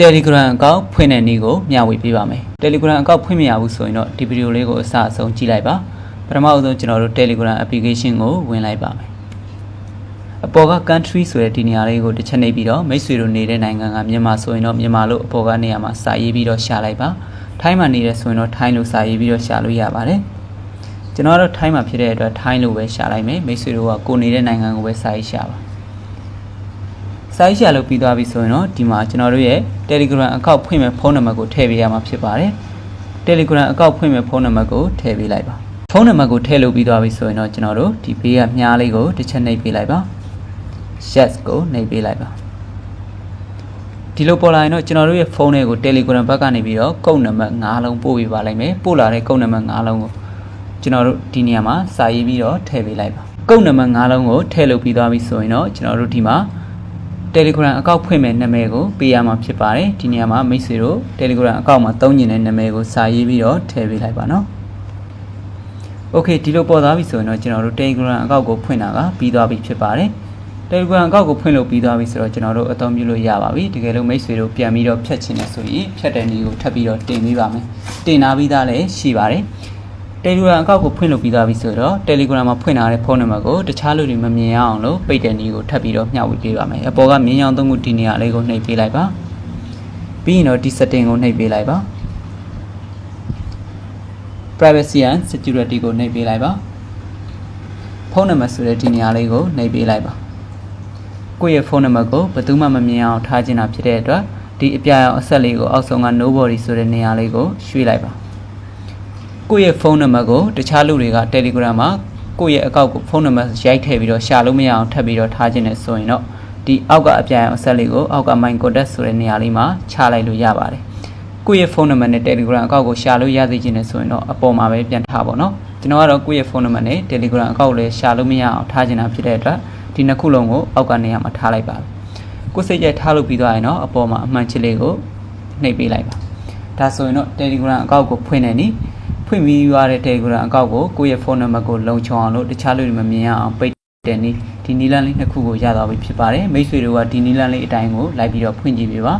Telegram အကောင့်ဖွင့်တဲ့နည်းကိုမျှဝေပေးပါမယ် Telegram အကောင့်ဖွင့်မရဘူးဆိုရင်တော့ဒီဗီဒီယိုလေးကိုအစအဆုံးကြည့်လိုက်ပါပထမအဆုံးကျွန်တော်တို့ Telegram application ကိုဝင်လိုက်ပါမယ်အပေါ်က country ဆိုတဲ့ဒီနေရာလေးကိုတစ်ချက်နှိပ်ပြီးတော့မိတ်ဆွေတို့နေတဲ့နိုင်ငံကမြန်မာဆိုရင်တော့မြန်မာလို့အပေါ်ကနေရာမှာစာရေးပြီးတော့ရှာလိုက်ပါထိုင်းမှာနေတယ်ဆိုရင်တော့ထိုင်းလို့စာရေးပြီးတော့ရှာလို့ရပါတယ်ကျွန်တော်ကတော့ထိုင်းမှာဖြစ်တဲ့အတွက်ထိုင်းလို့ပဲရှာလိုက်မယ်မိတ်ဆွေတို့ကကိုနေတဲ့နိုင်ငံကိုပဲစာရေးရှာပါ စာရေးရှာလုပ်ပြီးသွားပြီဆိုရင်တော့ဒီမှာကျွန်တော်တို့ရဲ့ Telegram အကောင့်ဖွင့်မဲ့ဖုန်းနံပါတ်ကိုထည့်ပေးရမှာဖြစ်ပါတယ်။ Telegram အကောင့်ဖွင့်မဲ့ဖုန်းနံပါတ်ကိုထည့်ပေးလိုက်ပါ။ဖုန်းနံပါတ်ကိုထည့်လုပ်ပြီးသွားပြီဆိုရင်တော့ကျွန်တော်တို့ဒီဘေးကမြားလေးကိုတစ်ချက်နှိပ်ပေးလိုက်ပါ။ Yes ကိုနှိပ်ပေးလိုက်ပါ။ဒီလိုပေါ်လာရင်တော့ကျွန်တော်တို့ရဲ့ဖုန်းထဲကို Telegram ဘက်ကနေပြီးတော့ကုတ်နံပါတ်5လုံးပို့ပေးပါလိုက်မယ်။ပို့လာတဲ့ကုတ်နံပါတ်5လုံးကိုကျွန်တော်တို့ဒီနေရာမှာစာရေးပြီးတော့ထည့်ပေးလိုက်ပါ။ကုတ်နံပါတ်5လုံးကိုထည့်လုပ်ပြီးသွားပြီဆိုရင်တော့ကျွန်တော်တို့ဒီမှာ Telegram အကောင့်ဖွင့်မဲ့နာမည်ကိုပေးရမှာဖြစ်ပါတယ်ဒီနေရာမှာမိတ်ဆွေတို့ Telegram အကောင့်မှာသုံးကျင်တဲ့နာမည်ကိုစာရေးပြီးတော့ထည့်ပေးလိုက်ပါနော် Okay ဒီလိုပေါ်သွားပြီဆိုရင်တော့ကျွန်တော်တို့ Telegram အကောင့်ကိုဖွင့်တာကပြီးသွားပြီဖြစ်ပါတယ် Telegram အကောင့်ကိုဖွင့်လို့ပြီးသွားပြီဆိုတော့ကျွန်တော်တို့အသုံးပြုလို့ရပါပြီတကယ်လို့မိတ်ဆွေတို့ပြန်ပြီးတော့ဖြတ်ချင်တယ်ဆိုရင်ဖြတ်တဲ့နည်းကိုထပ်ပြီးတော့တင်ပေးပါမယ်တင်နာပြီးသားလည်းရှိပါတယ် Telegram အကောင့်ကိုဖွင့်လို့ပြီးသွားပြီဆိုတော့ Telegram မှာဖွင့်ထားတဲ့ဖုန်းနံပါတ်ကိုတခြားလူတွေမမြင်ရအောင်လို့ပိတ်တဲ့နည်းကိုထပ်ပြီးတော့မျှဝေပေးပါမယ်အပေါ်ကမြင်အောင်သုံးခုဒီနေရာလေးကိုနှိပ်ပေးလိုက်ပါပြီးရင်တော့ဒီ setting ကိုနှိပ်ပေးလိုက်ပါ privacy and security ကိုနှိပ်ပေးလိုက်ပါဖုန်းနံပါတ်ဆိုတဲ့ဒီနေရာလေးကိုနှိပ်ပေးလိုက်ပါကိုယ့်ရဲ့ဖုန်းနံပါတ်ကိုဘယ်သူမှမမြင်အောင်ထားခြင်းတာဖြစ်တဲ့အတွက်ဒီအပြာရောင်အဆက်လေးကိုအောက်ဆုံးက nobody ဆိုတဲ့နေရာလေးကိုရွှေ့လိုက်ပါ ကိုယ့်ရဲ့ဖုန်းနံပါတ်ကိုတခြားလူတွေက Telegram မှာကိုယ့်ရဲ့အကောင့်ကိုဖုန်းနံပါတ်ရိုက်ထည့်ပြီးတော့ရှာလို့မရအောင်ထပ်ပြီးတော့ထားခြင်းနဲ့ဆိုရင်တော့ဒီအောက်ကအပြာရောင်အဆက်လေးကိုအောက်က My Contact ဆိုတဲ့နေရာလေးမှာချလိုက်လို့ရပါတယ်။ကိုယ့်ရဲ့ဖုန်းနံပါတ်နဲ့ Telegram အကောင့်ကိုရှာလို့ရသေးခြင်းနဲ့ဆိုရင်တော့အပေါ်မှာပဲပြန်ထားပါတော့။ကျွန်တော်ကတော့ကိုယ့်ရဲ့ဖုန်းနံပါတ်နဲ့ Telegram အကောင့်ကိုလည်းရှာလို့မရအောင်ထားခြင်းတာဖြစ်တဲ့အတွက်ဒီနှစ်ခုလုံးကိုအောက်ကနေရာမှာထားလိုက်ပါ။ကိုယ်စိတ်ကြိုက်ထားလို့ပြီးသွားရင်တော့အပေါ်မှာအမှန်ချစ်လေးကိုနှိပ်ပေးလိုက်ပါ။ဒါဆိုရင်တော့ Telegram အကောင့်ကိုဖွင့်နေနီး ဖွင့်ပြီးရတဲ့ Telegram အကောင့်ကိုကိုယ့်ရဲ့ဖုန်းနံပါတ်ကိုလုံခြုံအောင်လို့တခြားလူတွေမမြင်ရအောင်ပိတ်တဲ့နည်းဒီနီလန်းလေးနှစ်ခုကိုရသွားပြီဖြစ်ပါတယ်မိတ်ဆွေတို့ကဒီနီလန်းလေးအတိုင်းကိုလိုက်ပြီးတော့ဖွင့်ကြည့်ပေးပါ